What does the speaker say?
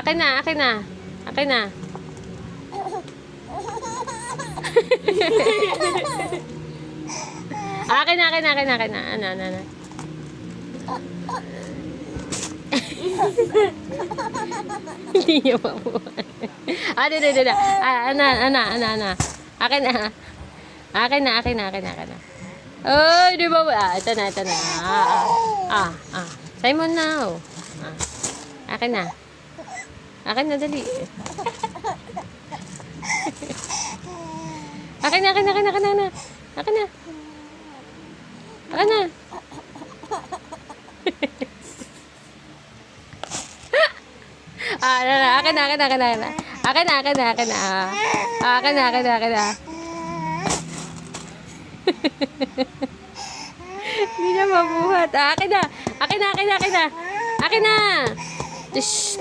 akin na, akin na. Akin na. akin na, akin na, akin na, akin na. Ano, ano, ano. Hindi niya mabuhay. Ah, di, di, di, di. Ah, ana, ana, ana, ana. Akin na. Akin na, akin na, akin na, akin na. Ay, di ba? Ah, ito na, ito na. Ah, ah, ah. ah. Simon now. Ah. Akin na. Akin na, dali. akin na, akin na, akin akin na, akin na. Akin na. Ah, na, akin na, akin na, akin na, akin na. Akin na, akin na, akin na. Ah, akin na, akin na, akin na. Hindi na mabuhat. Ah, akin na. Akin na, akin na, akin na. Akin na. よし。